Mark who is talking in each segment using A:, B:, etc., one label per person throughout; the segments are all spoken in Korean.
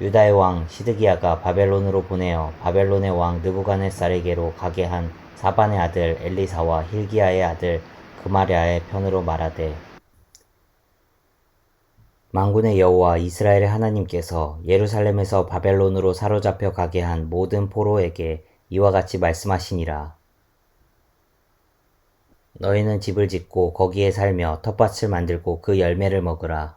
A: 유다의 왕 시드기야가 바벨론으로 보내어 바벨론의 왕 느부갓네살에게로 가게 한 사반의 아들 엘리사와 힐기야의 아들 그마랴의 편으로 말하되 만군의 여호와 이스라엘의 하나님께서 예루살렘에서 바벨론으로 사로잡혀 가게 한 모든 포로에게 이와 같이 말씀하시니라. 너희는 집을 짓고 거기에 살며 텃밭을 만들고 그 열매를 먹으라.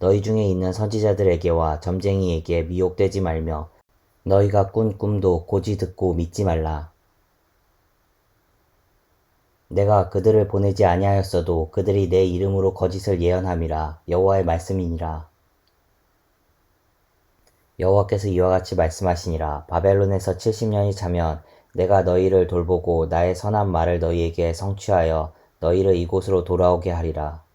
A: 너희 중에 있는 선지자들에게와 점쟁이에게 미혹되지 말며 너희가 꾼 꿈도 고지 듣고 믿지 말라. 내가 그들을 보내지 아니하였어도 그들이 내 이름으로 거짓을 예언함이라 여호와의 말씀이니라. 여호와께서 이와 같이 말씀하시니라 바벨론에서 70년이 차면 내가 너희를 돌보고 나의 선한 말을 너희에게 성취하여 너희를 이곳으로 돌아오게 하리라.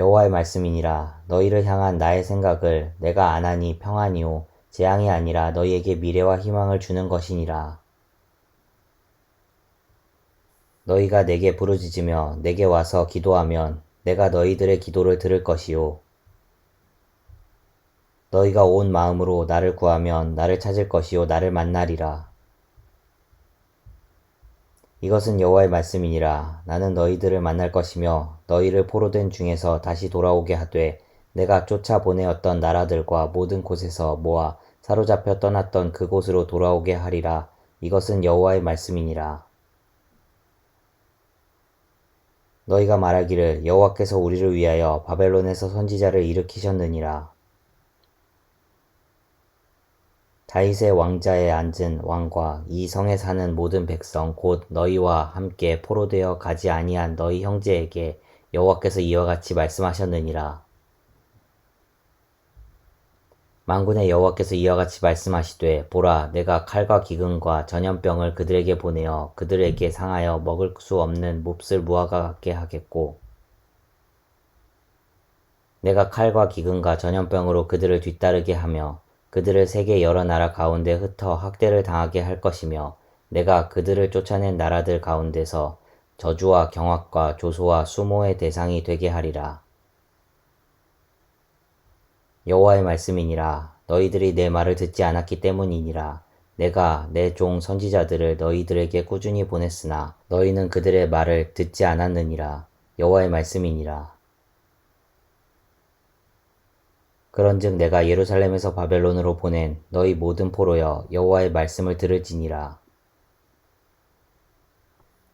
A: 여호와의 말씀이니라 너희를 향한 나의 생각을 내가 안하니 평안이요 재앙이 아니라 너희에게 미래와 희망을 주는 것이니라. 너희가 내게 부르짖으며 내게 와서 기도하면 내가 너희들의 기도를 들을 것이요. 너희가 온 마음으로 나를 구하면 나를 찾을 것이요 나를 만나리라. 이것은 여호와의 말씀이니라. 나는 너희들을 만날 것이며 너희를 포로된 중에서 다시 돌아오게 하되 내가 쫓아 보내었던 나라들과 모든 곳에서 모아 사로잡혀 떠났던 그곳으로 돌아오게 하리라. 이것은 여호와의 말씀이니라. 너희가 말하기를 여호와께서 우리를 위하여 바벨론에서 선지자를 일으키셨느니라. 다윗의 왕자에 앉은 왕과 이 성에 사는 모든 백성 곧 너희와 함께 포로되어 가지 아니한 너희 형제에게 여호와께서 이와 같이 말씀하셨느니라. 만군의 여호와께서 이와 같이 말씀하시되 보라 내가 칼과 기근과 전염병을 그들에게 보내어 그들에게 상하여 먹을 수 없는 몹쓸 무화과 같게 하겠고 내가 칼과 기근과 전염병으로 그들을 뒤따르게 하며 그들을 세계 여러 나라 가운데 흩어 학대를 당하게 할 것이며 내가 그들을 쫓아낸 나라들 가운데서 저주와 경악과 조소와 수모의 대상이 되게 하리라. 여호와의 말씀이니라. 너희들이 내 말을 듣지 않았기 때문이니라. 내가 내 종 선지자들을 너희들에게 꾸준히 보냈으나 너희는 그들의 말을 듣지 않았느니라. 여호와의 말씀이니라 그런즉 내가 예루살렘에서 바벨론으로 보낸 너희 모든 포로여 여호와의 말씀을 들을지니라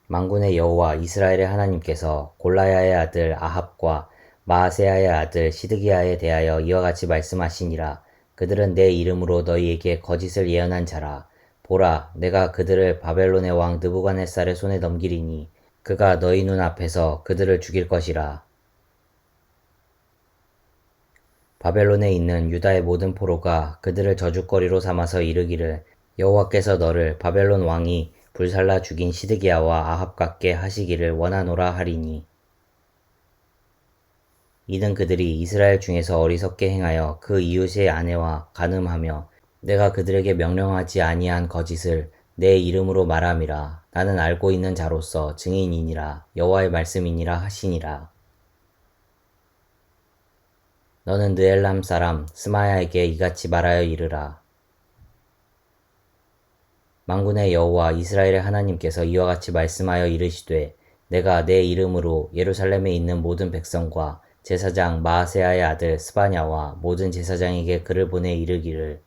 A: 만군의 여호와 이스라엘의 하나님께서 골라야의 아들 아합과 마아세아의 아들 시드기야에 대하여 이와 같이 말씀하시니라. 그들은 내 이름으로 너희에게 거짓을 예언한 자라. 보라, 내가 그들을 바벨론의 왕 느부갓네살의 손에 넘기리니 그가 너희 눈 앞에서 그들을 죽일 것이라. 바벨론에 있는 유다의 모든 포로가 그들을 저주거리로 삼아서 이르기를 여호와께서 너를 바벨론 왕이 불살라 죽인 시드기야와 아합 같게 하시기를 원하노라 하리니. 이는 그들이 이스라엘 중에서 어리석게 행하여 그 이웃의 아내와 간음하며 내가 그들에게 명령하지 아니한 거짓을 내 이름으로 말함이라. 나는 알고 있는 자로서 증인이니라. 여호와의 말씀이니라 하시니라 너는 느엘람 사람 스마야에게 이같이 말하여 이르라. 만군의 여호와 이스라엘의 하나님께서 이와 같이 말씀하여 이르시되 내가 내 이름으로 예루살렘에 있는 모든 백성과 제사장 마아세아의 아들 스바냐와 모든 제사장에게 글을 보내 이르기를.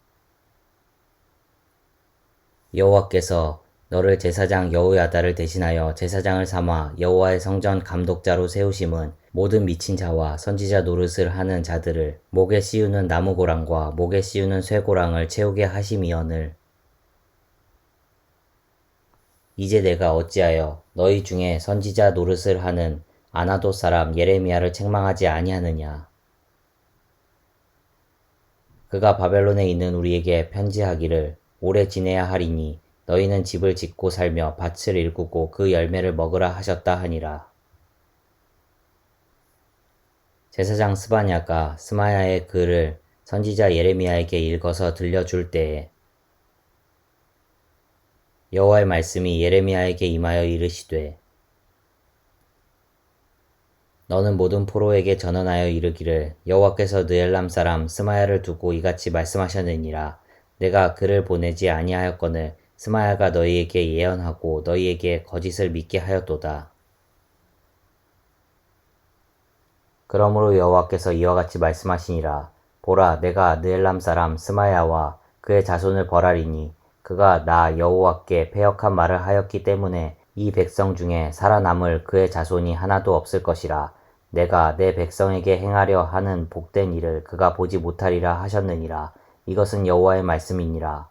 A: 여호와께서 너를 제사장 여호야다를 대신하여 제사장을 삼아 여호와의 성전 감독자로 세우심은 모든 미친 자와 선지자 노릇을 하는 자들을 목에 씌우는 나무고랑과 목에 씌우는 쇠고랑을 채우게 하심이언을. 이제 내가 어찌하여 너희 중에 선지자 노릇을 하는 아나도 사람 예레미야를 책망하지 아니하느냐? 그가 바벨론에 있는 우리에게 편지하기를 오래 지내야 하리니 너희는 집을 짓고 살며 밭을 일구고 그 열매를 먹으라 하셨다 하니라. 제사장 스바냐가 스마야의 글을 선지자 예레미야에게 읽어서 들려줄 때에 여호와의 말씀이 예레미야에게 임하여 이르시되 너는 모든 포로에게 전언하여 이르기를 여호와께서 느엘람 사람 스마야를 두고 이같이 말씀하셨느니라 내가 그를 보내지 아니하였거늘 스마야가 너희에게 예언하고 너희에게 거짓을 믿게 하였도다. 그러므로 여호와께서 이와 같이 말씀하시니라. 보라 내가 느엘람 사람 스마야와 그의 자손을 벌하리니 그가 나 여호와께 패역한 말을 하였기 때문에 이 백성 중에 살아남을 그의 자손이 하나도 없을 것이라. 내가 내 백성에게 행하려 하는 복된 일을 그가 보지 못하리라 하셨느니라. 이것은 여호와의 말씀이니라